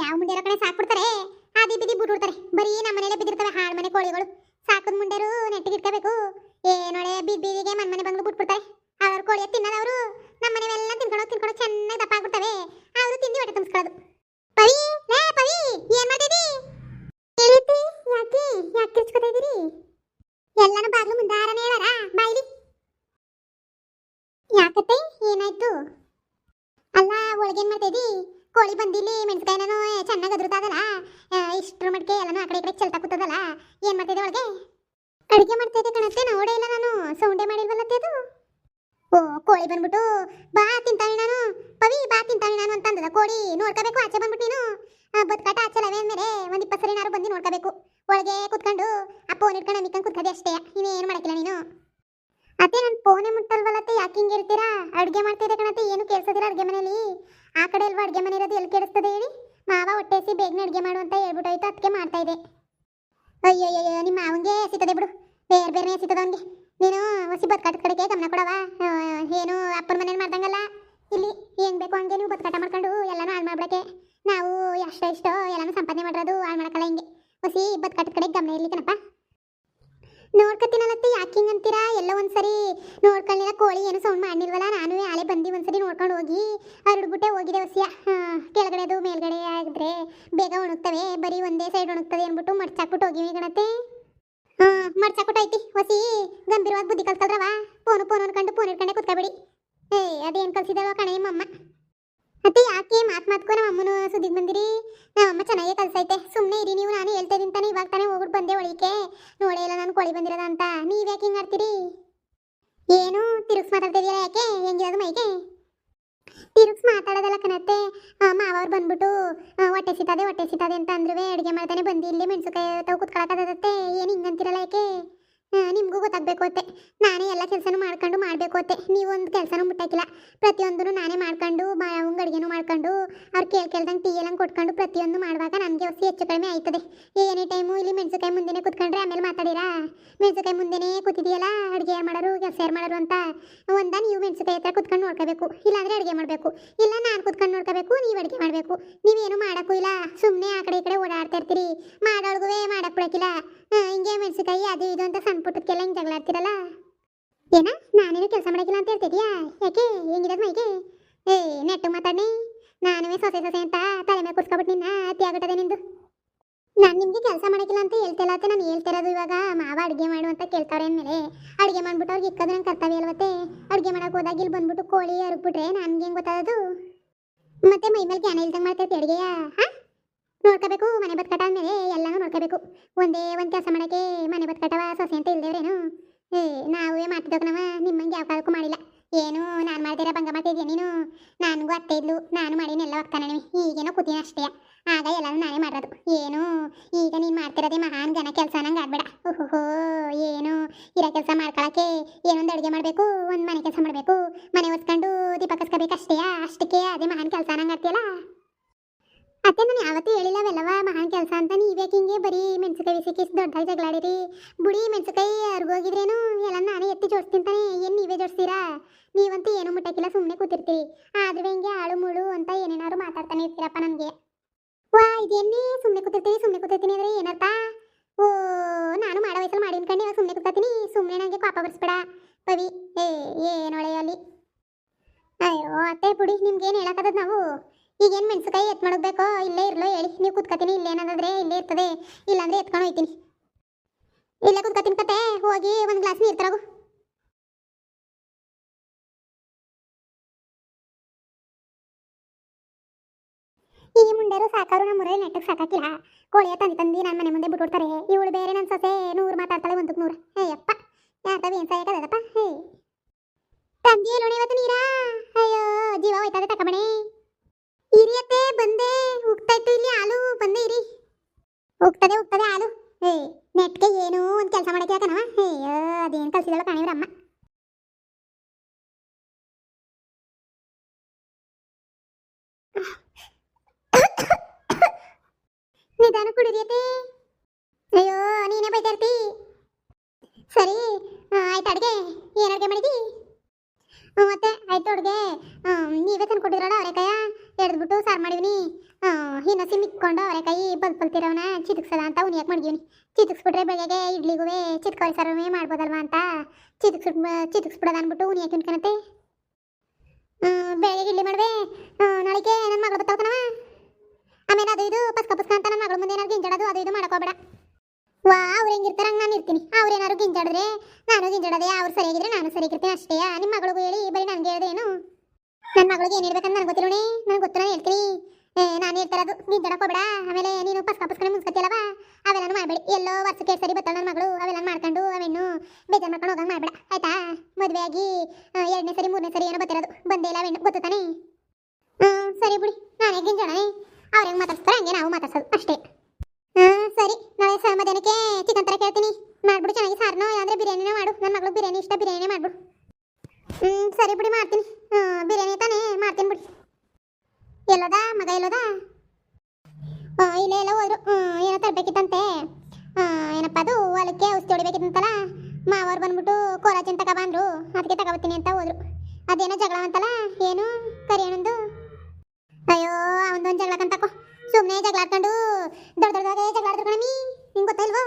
ಯಾವ ಮುಂಡೆರ ಕಡೆ ಸಾಕ್ಬಿಡ್ತಾರೆ? ಆದಿ ಬಿದಿ ಬಿಟ್ಬಿಡ್ತಾರೆ ಬರೀ ನಮ್ಮ ಮನೆ ಕೋಳಿಗಳು. ಸಾಕದ ಮುಂಡೆರು ಬಿದ್ ಮನ್ ಬಂದು ಬಿಟ್ಬಿಡ್ತಾರೆ. ಅವ್ರ ಕೋಳಿ ತಿನ್ನೋದು ನಮ್ಮ ಮನೆವೆಲ್ಲ ತಿನ್ಕೊಂಡು ತಿನ್ಕೊಂಡು ಚೆನ್ನಾಗಿ ದಪ್ಪ ಆಗ್ಬಿಡ್ತವೆ. ಅವರು ತಿನ್ನಿ ಹೊಟ್ಟೆ ತುಂಬಿಸ್ಕೊಳ್ಳೋದು. ಲೇ ಪವಿ, ಏನ್ ಎಲ್ಲಾನು ಬಾಗ್ಲು ಮುಂದಾರನೇ ಹೇಳಾರ ಬಾಯ್ಲಿ? ಒಳಗೇನ್ ಮಾಡ್ತಿದ್ದಿ ಕೋಳಿ ಬಂದಿಲ್ಲಿ ಮೆಣಸಿನಕಾಯಿನೂ ಚೆನ್ನಾಗಿ ಅದ್ರದಾಗಲ್ಲ ಇಷ್ಟರ ಮಟ್ಟಿಗೆ ಎಲ್ಲಾನು ಆ ಕಡೆ ಕಡೆ ಚೆಲ್ತಾ ಕೂತದಲ್ಲ. ಏನ್ ಮಾಡ್ತಿದ್ದೆ ಒಳಗೆ ಅಡಿಗೆ ಮಾಡ್ತಿದ್ದೆ ಕಣತ್ತೆ, ನೋಡೇ ಇಲ್ಲ ನಾನು. ಸೌಂಡೆ ಮಾಡಿಲ್ವಲ್ಲತ್ತೆ ಅದು? ಓ, ಕೋಳಿ ಬಂದ್ಬಿಟ್ಟು, ಬಾ ತಿಂತಾಳೆ ನಾನು. ಪವಿ, ಬಾ ತಿಂತಾಳೆ ನಾನು ಅಂತ ಕೋಳಿ. ನೋಡ್ಕೋಬೇಕು, ಆಚೆ ಬಂದ್ಬಿಟ್ಟು ನೀನು. ಬದ್ಕಾಟ ಆಚೆ ಲವೆ ಅಂದ್ಮೇಲೆ ಒಂದು ಇಪ್ಪತ್ತು ಸರಿ ನಾರು ಬಂದು ನೋಡ್ಕೋಬೇಕು. ಒಳಗೆ ಕುತ್ಕೊಂಡು, ಆ ಫೋನ್ ಇಟ್ಕೊಂಡು ಮಿಕ್ಕಂಡು ಕುತ್ಕದೆ ಅಷ್ಟೇ. ಇನ್ನೇನು ಮಾಡಕ್ಕಿಲ್ಲ ನೀನು. ಅತ್ತೆ ನನ್ನ ಫೋನೇ ಮುಟ್ಟಲ್ವಲ್ಲತ್ತೆ ಯಾಕೆ ಹಿಂಗೆ ಇರ್ತೀರಾ? ಅಡುಗೆ ಮಾಡ್ತಿದ್ದೆ ಕಣತ್ತೆ. ಏನು ಕೇಳಿಸೋದಿರ ಅಡುಗೆ ಮನೇಲಿ. ಆ ಕಡೆ ಅಲ್ವಾ ಅಡುಗೆ ಮನೆ ಇರೋದು ಎಲ್ಲಿ ಕೇಳಿಸ್ತದೆ ಹೇಳಿ? ಮಾವ ಹೊಟ್ಟೆಸಿ ಬೇಗನೆ ಅಡುಗೆ ಮಾಡು ಅಂತ ಹೇಳ್ಬಿಟ್ಟೋಯ್ತು, ಅದಕ್ಕೆ ಮಾಡ್ತಾ ಇದೆ ಅಯ್ಯೋ ಅಯ್ಯೋ ನಿಮ್ಮ ಮಾವಂಗೆ ಸಿಗ್ತದೆ ಬಿಡು. ಬೇರೆ ಬೇರೆ ಸಿಗ್ತದೆ ಅವನಿಗೆ. ನೀನು ಹೊಸಿ ಬದುಕಾಟ ಕಡೆಗೆ ಗಮನ ಕೊಡವ ಏನು ಅಪ್ಪನ ಮನೇಲಿ ಮಾಡ್ದಂಗಲ್ಲ? ಇಲ್ಲಿ ಏನು ಬೇಕು ಹಂಗೆ ನೀವು ಬದುಕಾಟ ಮಾಡ್ಕೊಂಡು ಎಲ್ಲಾನು ಹಾಳು ಮಾಡ್ಬಿಡಕ್ಕೆ. ನಾವು ಎಷ್ಟೋ ಇಷ್ಟೋ ಎಲ್ಲಾನು ಸಂಪಾದನೆ ಮಾಡಿರೋದು ಹಾಳು ಮಾಡಕ್ಕಲ್ಲ ಹಿಂಗೆ. ಹೊಸಿ ಬದುಕಾಟದ ಕಡೆಗೆ ಗಮನ ಇರಲಿ ಕಣಪ್ಪ. ನೋಡ್ಕತ್ತೀನಲ್ಲತ್ತೆ ಯಾಕೆ ಹಿಂಗಂತೀರಾ ಎಲ್ಲ ಒಂದ್ಸರಿ ನೋಡ್ಕೊಳ್ಳಿಲ್ಲ ಕೋಳಿ, ಏನು ಸೌಂಡ್ ಮಾಡಿಲ್ವಲ್ಲ ನಾನು ಆಲೆ ಬಂದು ಒಂದ್ಸರಿ ನೋಡ್ಕೊಂಡು ಹೋಗಿ ಹರಡ್ಬಿಟ್ಟೆ ಹೋಗಿದೆ ಹೊಸಿಯ. ಕೆಳಗಡೆದು ಮೇಲ್ಗಡೆ ಆಗಿದ್ರೆ ಬೇಗ ಒಣಗ್ತವೆ, ಬರೀ ಒಂದೇ ಸೈಡ್ ಒಣಗ್ತದೆ ಅಂದ್ಬಿಟ್ಟು ಮಡ್ಚಾಕ್ಬಿಟ್ಟು ಹೋಗಿವಿ ಗಣತೆ. ಹಾಂ ಮಡ್ಚಾಕ್ಬಿಟ್ಟು ಐತಿ ಹೊಸಿ. ಗಂಭೀರವಾಗಿ ಬುದ್ಧಿ ಕಲ್ತಲ್ರವ ಫೋನು, ಫೋನ್ ಅನ್ಕೊಂಡು ಫೋನ್ ಇಟ್ಕೊಂಡೆ ಕುತ್ಕೊಬೇಡಿ ಏ ಅದೇನು ಕಲ್ಸಿದವ ಕಣೆ ಮಮ್ಮ ಮತ್ತೆ ಯಾಕೆ ಮಾತ್ ಮಾತ್ಕೋ ನಮ್ಮ ಅಮ್ಮನ ಸುದ್ದಿಗೆ ಬಂದಿರಿ? ನಮ್ಮ ಅಮ್ಮ ಚೆನ್ನಾಗೇ ಕಲ್ಸೈತೆ. ಸುಮ್ಮನೆ ಇರಿ ನೀವು, ನಾನು ಹೇಳ್ತಾ ಇದೀನಿ ತಾನೆ, ಇವಾಗ ತಾನೇ ಹೋಗ್ಬಿಟ್ಟು ಬಂದೆ ಒಳಿಕೆ. ನೋಡೇ ಇಲ್ಲ ನಾನು ಕೋಳಿ ಬಂದಿರೋದ ಅಂತ. ನೀವ್ ಯಾಕೆ ಹಿಂಗ್ ಆಡ್ತೀರಿ? ಏನು ತಿರುಗ್ಸ್ ಮಾತಾಡ್ತಿದೀಯಲ್ಲ ಯಾಕೆ? ಹೆಂಗಿರೋದು ಮೈಗೆ? ತಿರುಗ್ಸ್ ಮಾತಾಡೋದಲ್ಲ ಕಣತ್ತೆ. ಮಾವವ್ರು ಬಂದ್ಬಿಟ್ಟು ಹೊಟ್ಟೆ ಸಿತದೆ ಹೊಟ್ಟೆ ಸಿತದೆ ಅಂತ ಅಂದ್ರೆ ಅಡುಗೆ ಮಾಡ್ತಾನೆ ಬಂದಿ ಇಲ್ಲಿ ಮೆಣಸುಕಾಯಿ ತಾವು ಕುತ್ಕೊಳಕತ್ತೆ ಏನು ಹಿಂಗಂತಿರಲ್ಲ ಯಾಕೆ? ನಿಮ್ಗೂ ಗೊತ್ತಾಗಬೇಕು ಅತ್ತೆ. ನಾನೇ ಎಲ್ಲ ಕೆಲಸನೂ ಮಾಡ್ಕೊಂಡು ಮಾಡಬೇಕು ಅತ್ತೆ. ನೀವೊಂದು ಕೆಲಸನೂ ಮುಟ್ಟಾಕಿಲ್ಲ. ಪ್ರತಿಯೊಂದನ್ನು ನಾನೇ ಮಾಡ್ಕೊಂಡು ಮಾವಂಗೆ ಅಡುಗೆನೂ ಮಾಡ್ಕೊಂಡು, ಅವ್ರು ಕೇಳ್ ಕೇಳ್ದಂಗೆ ಟೀ ಎಲ್ಲ ಕೊಟ್ಕೊಂಡು ಪ್ರತಿಯೊಂದು ಮಾಡುವಾಗ ನನಗೆ ಹೊಸಿ ಹೆಚ್ಚು ಕಡಿಮೆ ಆಯ್ತದೆ. ಎನಿ ಟೈಮು ಇಲ್ಲಿ ಮೆಣಸುಕಾಯಿ ಮುಂದೆನೇ ಕುತ್ಕೊಂಡ್ರೆ ಆಮೇಲೆ ಮಾತಾಡಿರಾ? ಮೆಣಸುಕಾಯಿ ಮುಂದೆನೇ ಕೂತಿದೆಯಲ್ಲ? ಅಡುಗೆ ಯಾರು ಮಾಡೋರು ಕೆಲಸ ಯಾರು ಮಾಡೋರು ಅಂತ? ಒಂದ ನೀವು ಮೆಣಸುಕಾಯಿ ಹತ್ರ ಕೂತ್ಕೊಂಡು ನೋಡ್ಕೋಬೇಕು. ಇಲ್ಲಾಂದ್ರೆ ಅಡುಗೆ ಮಾಡಬೇಕು. ಇಲ್ಲ ನಾನು ಕೂತ್ಕೊಂಡು ನೋಡ್ಕೋಬೇಕು, ನೀವು ಅಡುಗೆ ಮಾಡಬೇಕು. ನೀವೇನು ಮಾಡೋಕ್ಕೂ ಇಲ್ಲ. ಸುಮ್ಮನೆ ಆ ಕಡೆ ಈ ಕಡೆ ಓಡಾಡ್ತಾ ಇರ್ತೀರಿ. ಮಾಡೋಳ್ಗೂ ಮಾಡಕ್ ಬಿಡಕ್ಕಿಲ್ಲ. ಹಿಂಗೆ ಮೆಣಸಿನಕಾಯಿ ಅದು ಇದು ಅಂತ ಸಣ್ಣ ಪುಟ್ಟದಕ್ಕೆಲ್ಲ ಹಿಂಗೆ ಜಗಳಾಡ್ತಿರಲ್ಲ ಏನ? ನಾನೇನು ಕೆಲಸ ಮಾಡಕ್ಕಿಲ್ಲ ಅಂತ ಹೇಳ್ತಿದ್ಯಾ? ಯಾಕೆ ಹೆಂಗಿರೋದು ಮೈಗೆ? ಏ, ನೆಟ್ಟು ಮಾತಾಡಿ ನಾನುವೇ ಸೊಸೆ ಸೊಸೆ ಅಂತ ತಲೆ ಮೇಲೆ ಕುರ್ಸ್ಕೊಬಿಟ್ಟು ನಿನ್ನ ಅತಿ ನಿಂದು? ನಾನು ನಿಮಗೆ ಕೆಲಸ ಮಾಡಕ್ಕಿಲ್ಲ ಅಂತ ಹೇಳ್ತಿಲ್ಲ ಅಂತ ನಾನು ಹೇಳ್ತಿರೋದು ಇವಾಗ. ಮಾವ ಅಡುಗೆ ಮಾಡು ಅಂತ ಕೇಳ್ತಾರೆ ಅಂದಮೇಲೆ. ಅಡುಗೆ ಮಾಡ್ಬಿಟ್ಟು ಅವ್ರಿಗೆ ಇಕ್ಕದು ನಂಗೆ ಕರ್ತವ್ಯ ಅಲ್ವತ್ತೆ ಅಡುಗೆ ಮಾಡೋಕೆ ಹೋದಾಗ ಇಲ್ಲಿ ಬಂದ್ಬಿಟ್ಟು ಕೋಳಿ ಅರುಗ್ಬಿಟ್ರೆ ನನ್ಗೆ ಹೆಂಗೆ ಗೊತ್ತಾಗೋದು ಮತ್ತೆ ಮೈ ಮೇಲೆ ಜ್ಞಾನ ಇಲ್ದಂಗೆ ಮಾಡ್ತೈತೆ ಅಡುಗೆಯ? ಹಾಂ? ನೋಡ್ಕೋಬೇಕು, ಮನೆ ಬದ್ಕಟ ಅಂದ್ಮೇಲೆ ಎಲ್ಲನೂ ನೋಡ್ಕೋಬೇಕು. ಒಂದೇ ಒಂದು ಕೆಲಸ ಮಾಡೋಕ್ಕೆ ಮನೆ ಬದ್ಕಟವ ಸೊಸೆ ಅಂತ ಇಲ್ದೇವ್ರೇನು? ಏ, ನಾವೇ ಮಾಡ್ತಿದ್ದೋಗ ನಾವ, ನಿಮ್ಮಂಗೆ ಯಾವ ಕಾಲಕ್ಕೂ ಮಾಡಿಲ್ಲ. ಏನು ನಾನು ಮಾಡ್ದಿರ ಭಂಗ ಮಾಡ್ತಿದ್ಯಾ ನೀನು? ನನಗೂ ಅತ್ತೆ ಇದ್ಲು, ನಾನು ಮಾಡೀನಿ ಎಲ್ಲ ಹೋಗ್ತಾನೆ ಈಗೇನೋ ಕೂತೀನಿ ಅಷ್ಟೇ. ಆಗ ಎಲ್ಲನೂ ನಾನೇ ಮಾಡೋದು ಏನು, ಈಗ ನೀನು ಮಾಡ್ತಿರೋದೇ ಮಹಾನ್ ಜನ ಕೆಲಸ, ನಂಗೆ ಆಗ್ಬೇಡ. ಓಹೋ ಏನು, ಇರೋ ಕೆಲಸ ಮಾಡ್ಕೊಳಕ್ಕೆ ಏನೊಂದು ಅಡುಗೆ ಮಾಡಬೇಕು, ಒಂದು ಮನೆ ಕೆಲಸ ಮಾಡಬೇಕು. ಮನೆ ಒತ್ಕೊಂಡು ದೀಪ ಕಸ್ಕೋಬೇಕು ಅಷ್ಟೇ ಅಷ್ಟಕ್ಕೆ ಅದೇ ಮಹಾನ್ ಕೆಲಸ. ನಂಗೆ ಆಡ್ತೀಯಲ್ಲ ಅತ್ತೆ ನಾನು ಯಾವತ್ತೂ ಹೇಳಿಲ್ಲವೆಲ್ಲವ, ಮಹಾನ್ ಕೆಲಸ ಅಂತ. ನೀವ್ಯಾಕೆ ಹಿಂಗೆ ಬರೀ ಮೆಣಸುಕಾಯಿ ಬಿಸಿಕಿಸ್ ದೊಡ್ಡದಾಗಿ ಜಗಳಾಡಿರಿ? ಬುಡಿ ಮೆಣಸುಕಾಯಿ ಅರ್ಗೋಗಿದ್ರೇನು ಎಲ್ಲ ನಾನೇ ಎತ್ತಿ ಜೋಡಿಸ್ತೀನಿ ತಾನೆ ಏನು ನೀವೇ ಜೋಡಿಸ್ತೀರಾ? ನೀವಂತೂ ಏನು ಮುಟ್ಟಕ್ಕಿಲ್ಲ ಸುಮ್ಮನೆ ಕೂತಿರ್ತೀರಿ. ಆದ್ರೆ ಹಿಂಗೆ ಆಳು ಮುಳು ಅಂತ ಏನೇನಾದ್ರು ಮಾತಾಡ್ತಾನೆ ಇರ್ತೀರಪ್ಪ ನನಗೆ. ವಾ ಇದೇನೇ ಸುಮ್ಮನೆ ಕೂತಿರ್ತೀನಿ ಸುಮ್ಮನೆ ಕೂತಿರ್ತೀನಿ ಅಂದ್ರೆ ಏನರ್ಥ ಓ, ನಾನು ಮಾಡೋ ವಯಸ್ಸಲ್ಲಿ ಮಾಡಿ ಅನ್ಕೊಂಡು ಇವಾಗ ಸುಮ್ಮನೆ ಕೂತಾತೀನಿ. ಸುಮ್ಮನೆ ನನಗೆ ಪಾಪ ಬರ್ಸ್ಬೇಡ. ಪವಿ, ಏ ಏನೊಳೆ ಅಲ್ಲಿ? ಅಯ್ಯೋ, ಅತ್ತೆ, ಬುಡಿ, ನಿಮ್ಗೇನು ಹೇಳಕ್ಕದ ನಾವು? ಈಗೇನು ಮೆಣಸಿನಕಾಯಿ ಎತ್ ಮಾಡಬೇಕೋ ಇಲ್ಲೇ ಇರಲೋ ಹೇಳಿ. ನೀವು ಕುತ್ಕತೀನಿ ಇಲ್ಲೇ ಏನಾದ್ರೆ ಇಲ್ಲೇ ಇರ್ತದೆ. ಇಲ್ಲಾಂದ್ರೆ ಎತ್ಕೊಂಡು ಹೋಯ್ತೀನಿ. ಇಲ್ಲೇ ಕುತ್ಕತೀನಿ ಕತೆ. ಹೋಗಿ ಒಂದು ಗ್ಲಾಸ್ ನೀರು ತರಗು. ಈ ಮುಂಡೆರು ಸಾಕಾರು ನಮ್ಮ ಊರಲ್ಲಿ ನೆಟ್ಟಗೆ ಸಾಕಾಕಿಲ್ಲ. ಕೋಳಿಯ ತಂದಿ ತಂದಿ ನನ್ನ ಮನೆ ಮುಂದೆ ಬಿಟ್ಬಿಡ್ತಾರೆ. ಇವಳು ಬೇರೆ ನನ್ನ ಸೊಸೆ. ನೂರು ಮಾತಾಡ್ತಾಳೆ ಒಂದಕ್ಕೆ ನೂರು. ಏಯಪ್ಪ ಯಾತವ ಏನು ಸಾಯಕದಪ್ಪ ಹೇ. ತಂದಿ ಎಲ್ಲೋಣ ಇವತ್ತು ನೀರಾ? ಅಯ್ಯೋ, ಜೀವ ಹೋಯ್ತದೆ ತಕಬಣೆ ಇರಿಯತ್ತೆ ಬಂದೆ ಹೋಗ್ತಾ ಇತ್ತು ಇಲ್ಲಿ ಹಾಲು ಬಂದೆ ಇರಿ ಹೋಗ್ತದೆ ಹೋಗ್ತದೆ ಹಾಲು ಏ ನೆಟ್ಗೆ ಏನೋ ಒಂದು ಕೆಲಸ ಮಾಡಕ್ಕೆ ಯಾಕನವ ಅಯ್ಯೋ ಅದೇನು ಕಲ್ಸಿದಳು ಕಾಣಿವ್ರ ಅಮ್ಮ ನಿಧಾನ ಕುಡಿರಿಯತ್ತೆ ಅಯ್ಯೋ, ನೀನೇ ಬೈತಾ ಇರ್ತಿ? ಸರಿ ಆಯ್ತ ಅಡುಗೆ. ಏನು ಅಡುಗೆ ಮಾಡಿದಿ? ಮತ್ತೆ ಆಯ್ತು ಅಡುಗೆ. ನೀವೇ ತಂದು ಕೊಟ್ಟಿದ್ರಲ್ಲ ಅವರೆಕಾಯ? ಎಡ್ದ್ಬಿಟ್ಟು ಸಾರು ಮಾಡಿವ್ನಿ. ಇನ್ನೊಂದು ಸಿಮ್ಮಿಕ್ಕೊಂಡು ಅವರ ಕೈ ಬಲ್ ಬಲ್ತಿರೋನ ಚಿತಿಕ್ಸದ ಅಂತ ಉನಿಯಕ್ ಮಡ್ಗಿವ್ನಿ ಚಿತಿಕ್ಸ್ಬಿಟ್ರೆ ಬೆಳಗ್ಗೆ ಇಡ್ಲಿಗೂ ಚಿತ್ಕೋರಿ ಸರ್ವೇ ಮಾಡ್ಬೋದಲ್ವಾ ಅಂತ? ಚಿತಿಕ್ಸ್ ಚಿತಿಕ್ಸ್ಬಿಡೋದು ಅಂದ್ಬಿಟ್ಟು ಉನಿಯಕ್ಕೆ ಉಣ್ಕನತ್ತೆ ಬೆಳಗ್ಗೆ ಇಡ್ಲಿ ಮಾಡುವೆ ನಾಳೆಗೆ ನನ್ನ ಮಗಳು ಬರ್ತಾವಕನವ ಆಮೇಲೆ ಅದು ಇದು ಪಸ್ಕ ಪಸ್ಕ ಅಂತ ನನ್ನ ಮಗಳ ಮುಂದೆ ಏನಾದ್ರು ಗಿಂಜಾಡೋದು, ಅದು ಇದು ಮಾಡಕೋಬೇಡ ವಾ, ಅವ್ರು ಹೆಂಗಿರ್ತಾರ ಹಂಗೆ ನಾನು ಇರ್ತೀನಿ. ಅವ್ರು ಏನಾದ್ರು ಗಿಂಜಾಡಿದ್ರೆ ನಾನು ಗಿಂಜಾಡದೆ, ಅವ್ರು ಸರಿಯಾಗಿದ್ರೆ ನಾನು ಸರಿಯಾಗಿರ್ತೀನಿ ಅಷ್ಟೇ. ನಿಮ್ಮ ಮಗಳಿಗೂ ಹೇಳಿ, ಬರೀ ನನಗೆ ಹೇಳ್ದೇನು ನನ್ನ ಮಗಳಿಗೆ ಏನು ಹೇಳ್ಬೇಕಂತ ನನಗೆ ಗೊತ್ತಿಲ್ಲ ನನಗೆ ಗೊತ್ತು ನಾನು ಹೇಳ್ತೀನಿ. ಏ, ನಾನು ಹೇಳ್ತಾರದು ಗಿಂಜಾಡಕ್ ಹೋಗ್ಬೇಡ. ಆಮೇಲೆ ನೀನು ಪಸ್ಕ ಪಸ್ಕನೆ ಮುನ್ಸ್ಕೊತಿಯಲ್ಲವ? ಅವೆಲ್ಲ ಮಾಡಬೇಡಿ. ಎಲ್ಲೋ ವರ್ಷಕ್ಕೆ ಸರಿ ಬರ್ತಾಳೆ ನನ್ನ ಮಗಳು. ಅವೆಲ್ಲ ಮಾಡ್ಕೊಂಡು ಅವೆಣ್ಣು ಬೇಜಾರು ಮಾಡ್ಕೊಂಡು ಹೋಗಂಗೆ ಮಾಡ್ಬೇಡ. ಆಯ್ತಾ? ಮದುವೆ ಎರಡನೇ ಸರಿ ಮೂರನೇ ಸರಿ ಏನೋ ಬರ್ತಿರೋದು ಬಂದೇ ಇಲ್ಲ ಅವೆಣ್ಣು. ಗೊತ್ತಾನೆ ತಾನೇ? ಹ್ಞೂ ಸರಿ ಬಿಡಿ. ನಾನು ನಾನೇ ಗಿಂಜಾಡನೆ ಅವ್ರು ಹೆಂಗೆ ಮಾತಾಡ್ತಾರೆ ಹಂಗೆ ನಾವು ಮಾತಾಡ್ಸೋದು ಅಷ್ಟೇ. ಹ್ಞೂ ಸರಿ. ನಾಳೆ ಸ ಮಧ್ಯಾಹ್ನಕ್ಕೆ ಚಿಕನ್ ಥರ ಕೇಳ್ತೀನಿ. ಮಾಡ್ಬಿಡು ಚೆನ್ನಾಗಿ ಸಾರನೋ ಇಲ್ಲಾಂದ್ರೆ ಬಿರಿಯಾನಿನೇ ಮಾಡು. ನನ್ನ ಮಗಳು ಬಿರಿಯಾನಿ ಇಷ್ಟ ಬಿರಿಯಾನಿ ಮಾಡ್ಬಿಡು. ಹ್ಞೂ ಸರಿ ಬಿಡಿ ಮಾಡ್ತೀನಿ. ಹ್ಞೂ ಬಿರಿಯಾನಿ ತಾನೇ ಮಾಡ್ತೀನಿ ಬಿಡಿ. ಎಲ್ಲೋದ? ಮಗ ಎಲ್ಲೋದ? ಇಲ್ಲೇ ಎಲ್ಲ ಹೋದ್ರು. ಹ್ಞೂ ಏನೋ ತರಬೇಕಿತ್ತಂತೆ. ಏನಪ್ಪ ಅದು? ಹೊಲಕ್ಕೆ ಔಷಧಿ ಹೊಡಿಬೇಕಿತ್ತಂತಲ್ಲ? ಮಾವರು ಬಂದ್ಬಿಟ್ಟು ಕೋರಾಜಿನ ತಕ ಬಂದ್ರು. ಅದಕ್ಕೆ ತಗೋಬತ್ತೀನಿ ಅಂತ ಹೋದ್ರು. ಅದೇನೋ ಜಗಳ ಅಂತಲ್ಲ? ಏನು? ಕರಿಯಣ್ಣಂದು ಅಯ್ಯೋ ಅವನದೊಂದು ಜಗಳ ಕಂತಕೋ ಸುಮ್ಮನೆ ಜಗಳ ಆಡ್ಕೊಂಡು ದೊಡ್ಡ ದೊಡ್ಡದಾಗೆ ಜಗಳ ಆಡಿದ್ರು ಕಣಮಿ ನಿಂಗೆ ಗೊತ್ತಿಲ್ವೋ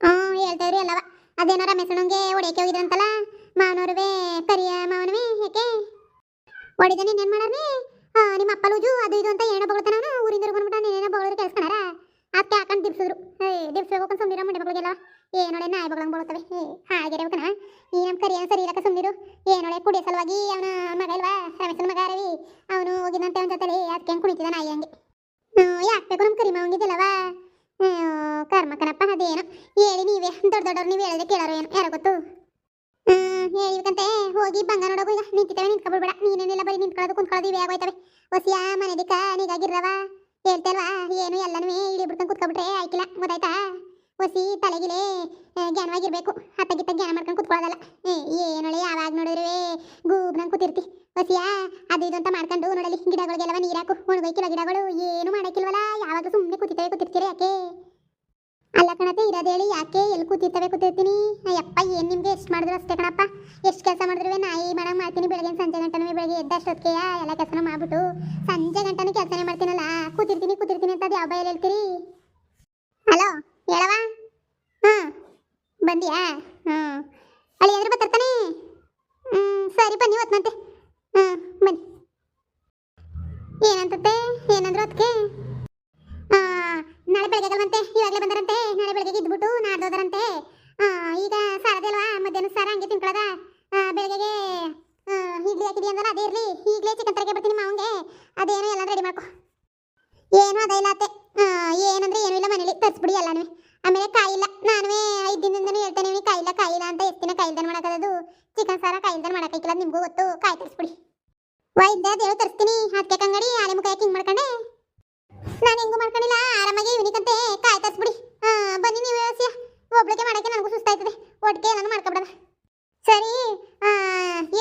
ಹಾಂ ಹೇಳ್ತಾವ್ರಿ ಅಲ್ಲವ ಅದೇನೋ ರಮೇಶಣ್ಣಂಗೆ ಹೊಡಿಯಕ್ಕೆ ಹೋಗಿದ್ರಂತಲ್ಲ ಮಾವನವ್ರುವೆ, ಕರಿಯ ಮಾವನವೇ ಯಾಕೆ ಹೊಡಿದ ನೀನೇನು ಮಾಡಾರ್ನಿ ನಿಮ್ಮ ಅಪ್ಪ ಲೂಜು, ಅದು ಇದು ಅಂತ ಏನೋ ಬಗಳ್ತಾನ ಅವನು? ಊರಿಂದ ಬಂದ್ಬಿಟ್ಟು ನೀನೇನೋ ಬಗಳರು ಕೆಲ್ಸ್ಕಣಾರ? ಅದಕ್ಕೆ ಹಾಕೊಂಡು ದಿಪ್ಸಿದ್ರು ಏ ದಿಪ್ಸ್ಬೇಕು ಸುಮ್ನಿರೋ, ಮುಂಡೆ ಮಗಳಿಗೆಲ್ಲ ಏನೊಳೆ ನಾಯಿ ಬಗಳಂಗೆ ಬಳುತ್ತವೆ ಏ ಹಾಗಿರ್ಬೇಕನ ಈ ನಮ್ಮ ಕರಿಯ ಸರಿ ಇಲ್ಲಕ ಸುಮ್ನಿರು. ಏನೊಳೆ ಕುಡಿಯೋ ಸಲುವಾಗಿ ಅವನ ಮಗ ಇಲ್ವಾ? ರಮೇಶನ ಮಗ ರವಿ. ಅವನು ಹೋಗಿದಂತೆ ಅವನ ಜೊತೆಲಿ. ಅದಕ್ಕೆ ಹೆಂಗೆ ಕುಣಿತಿದ್ದ ನಾಯಿ ಹಂಗೆ. ಯಾಕ್ ಬೇಕು ನಮ್ಮ ಕರಿಮ ಹಂಗಿದ್ದಲ್ಲವಾ ಕರ್ಮಕನಪ್ಪ ಅದೇನು. ಹೇಳಿ ನೀವೇ. ದೊಡ್ಡ ದೊಡ್ಡವ್ರು ನೀವು ಹೇಳಿದ್ರೆ ಕೇಳೋರು ಏನು? ಯಾರೋ ಗೊತ್ತು? ಹ್ಮ್ ಹೇಳಿಬೇಕಂತೆ ಹೋಗಿ ಬಂಗ ನೋಡೋಗು ಈಗ ನಿಂತಿದ್ದೇವೆ, ನಿಂತ್ಕೊಬಿಡ್ಬೇಡ. ನೀನೇನೆಲ್ಲ ಬರೀ ನಿಂತ್ಕೊಳ್ಳೋದು, ಕುಂತ್ಕೊಳ್ಳೋದು ಇವೆ ಆಗೋಯ್ತವೆ. ಹೊಸಿಯ ಮನೆದಿಕ್ಕ ನೀಗಾಗಿರ್ರವ ಹೇಳ್ತಲ್ವಾ ಏನು ಎಲ್ಲನೂ ಇಳಿ ಬಿಡ್ಕೊಂಡು ಕುತ್ಕೊಬಿಟ್ರೆ ಆಯ್ಕಿಲ್ಲ, ಗೊತ್ತಾಯ್ತಾ? ಹೊಸಿ ತಲೆಗಿಲೆ ಜ್ಞಾನವಾಗಿರ್ಬೇಕು. ಹತ್ತಗಿತ್ತ ಜ್ಞಾನ ಮಾಡ್ಕೊಂಡು ಕುತ್ಕೊಳ್ಳೋದಲ್ಲ. ಏನೊಳೆ ಯಾವಾಗ ನೋಡಿದ್ರೆ ಗೂಬ್ನಂಗೆ ಕೂತಿರ್ತಿ. ಹೊಸಿಯ ಅದು ಇದು ಅಂತ ಮಾಡ್ಕೊಂಡು ನೋಡಲಿ ಗಿಡಗಳಿಗೆಲ್ಲವ ನೀರಾಕು ಒಣಗೋಯ್ಕಿಲ್ಲ ಗಿಡಗಳು. ಏನು ಮಾಡಕ್ಕಿಲ್ವಲ್ಲ ಯಾವಾಗ ಸುಮ್ಮನೆ ಕೂತಿರ್ತವೆ, ಕೂತಿರ್ತೀರಿ ಯಾಕೆ? ಅಲ್ಲ ಕಣತೆ ಹೇಳಿ ಯಾಕೆ ಎಲ್ಲಿ ಕೂತಿರ್ತವೆ ಕೂತಿರ್ತೀನಿ? ಅಯ್ಯಪ್ಪ, ಏನು ನಿಮಗೆ ಎಷ್ಟು ಮಾಡಿದ್ರು ಅಷ್ಟೇ ಕಣಪ್ಪ? ಎಷ್ಟು ಕೆಲಸ ಮಾಡಿದ್ರು ನಾಯಿ ಮೇಡಮ್ ಮಾಡ್ತೀನಿ ಬೆಳಗ್ಗೆ ಸಂಜೆ ಗಂಟನೂ ಬೆಳಗ್ಗೆ ಎದ್ದಷ್ಟೊತ್ತಿಗೆ ಎಲ್ಲ ಕೆಲಸನೂ ಮಾಡ್ಬಿಟ್ಟು ಸಂಜೆ ಗಂಟನೂ ಕೆಲಸನೇ ಮಾಡ್ತೀನಲ್ಲ? ಕೂತಿರ್ತೀನಿ ಕೂತಿರ್ತೀನಿ ಅಂತ ಯಾವ ಬಾಯಲ್ಲಿ ಹೇಳ್ತೀರಿ? ಹಲೋ ಹೇಳವ ಹಾಂ ಬಂದಿಯಾ? ಹ್ಞೂ ಅಲ್ಲಿ ಎದುರು ಬರ್ತಾನೆ ಹ್ಞೂ ಸರಿ, ಬನ್ನಿ, ಹೊತ್ನಂತೆ. ಹಾಂ ಬನ್ನಿ. ಏನಂತತೆ ಏನಂದ್ರು ಅದಕ್ಕೆ ನಾಳೆ ಬೆಳಗ್ಗೆ ಬಂತೆ ಇವಾಗಲೇ ಬಂದರಂತೆ? ನಾಳೆ ಬೆಳಗ್ಗೆ ಇದ್ಬಿಟ್ಟು ನಾಡ್ದು ಹೋದರಂತೆ? ಆ, ಈಗ ಸಾರದೆ ಅಲ್ವಾ ಮಧ್ಯಾಹ್ನ ಸಾರ ಹಂಗೆ ತಿನ್ಕೊಳ್ಳೋದ ಬೆಳಗ್ಗೆಗೆ ಇಡ್ಲಿ ಹಾಕಿದಿ ಅಂದಲ್ಲ ಅದೇ ಇರಲಿ. ಈಗಲೇ ಚಿಕನ್ ತರಗೆ ಬರ್ತೀನಿ ಮಾವಂಗೆ ಅದೇನೋ ಎಲ್ಲ ರೆಡಿ ಮಾಡ್ಕೊ. ಏನು ಅದ ಇಲ್ಲ ಅತ್ತೆ. ಏನಂದ್ರೆ ಏನೂ ಇಲ್ಲ ಮನೇಲಿ. ತರಿಸ್ಬಿಡಿ ಎಲ್ಲನೂ. ಆಮೇಲೆ ಕಾಯಿಲ್ಲ. ನಾನು ಐದು ದಿನದಿಂದನೂ ಹೇಳ್ತೇನೆ ಕಾಯಿಲ್ಲ ಕಾಯಿಲ್ಲ ಅಂತ ಎಷ್ಟು ದಿನ ಕಾಯಿಲ್ದನ್ ಚಿಕನ್ ಸಾರ ಕಾಯಿಲ್ದನ್ ಮಾಡೋಕ್ಕಿಲ್ಲ ನಿಮಗೂ ಗೊತ್ತು. ಕಾಯಿ ತರಿಸ್ಬಿಡಿ ವೈದ್ಯ ಹೇಳಿ ತರಿಸ್ತೀನಿ. ಅದಕ್ಕೆ ಕಂಗಡಿ ಆಲೆ ಮುಖ ಹಿಂಗೆ ಮಾಡ್ಕೊಂಡೆ? ನಾನು ಹೆಂಗೂ ಮಾಡ್ಕೊಂಡಿಲ್ಲ? ಆರಾಮಾಗಿ ಇವನಿಗಂತೆ ಕಾಯಿ ತರಿಸ್ಬಿಡಿ ಬನ್ನಿ ನೀವು ವ್ಯವಸ್ಥೆ ಒಬ್ಳಿಗೆ ಮಾಡಕ್ಕೆ ನನಗೂ ಸುಸ್ತಾಯ್ತದೆ. ಒಟ್ಟಿಗೆ ನಾನು ಮಾಡ್ಕೊಬಿಡದ ಸರಿ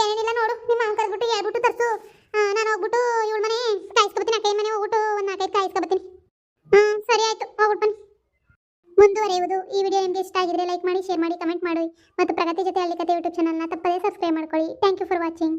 ಏನೇನಿಲ್ಲ ನೋಡು. ನಿಮ್ಮ ಮಾವನ್ ಕರೆದ್ಬಿಟ್ಟು ಹೇಳ್ಬಿಟ್ಟು ತರಿಸು. ನಾನು ಹೋಗ್ಬಿಟ್ಟು ಇವಳ ಮನೆ ಕಾಯಿಸ್ಕೊಬತ್ತೀನಿ. ಅಕ್ಕ ಮನೆ ಹೋಗ್ಬಿಟ್ಟು ಒಂದು ನಾಲ್ಕೈದು ಕಾಯಿಸ್ಕೊಬತ್ತೀನಿ. ಸರಿ ಆಯಿತು. ಹೋಗ್ಬಿಟ್ಟು ಬನ್ನಿ. ಮುಂದುವರೆಯುವುದು ಈ ವಿಡಿಯೋ ನಿಮಗೆ ಇಷ್ಟ ಆಗಿದ್ರೆ ಲೈಕ್ ಮಾಡಿ, ಶೇರ್ ಮಾಡಿ, ಕಮೆಂಟ್ ಮಾಡಿ. ಮತ್ತು ಪ್ರಗತಿ ಜೊತೆ ಹಳ್ಳಿ ಕತೆ ಯೂಟ್ಯೂಬ್ ಚಾನಲ್ನ ತಪ್ಪದೇ ಸಬ್ಸ್ಕ್ರೈಬ್ ಮಾಡ್ಕೊಳ್ಳಿ. Thank you for watching.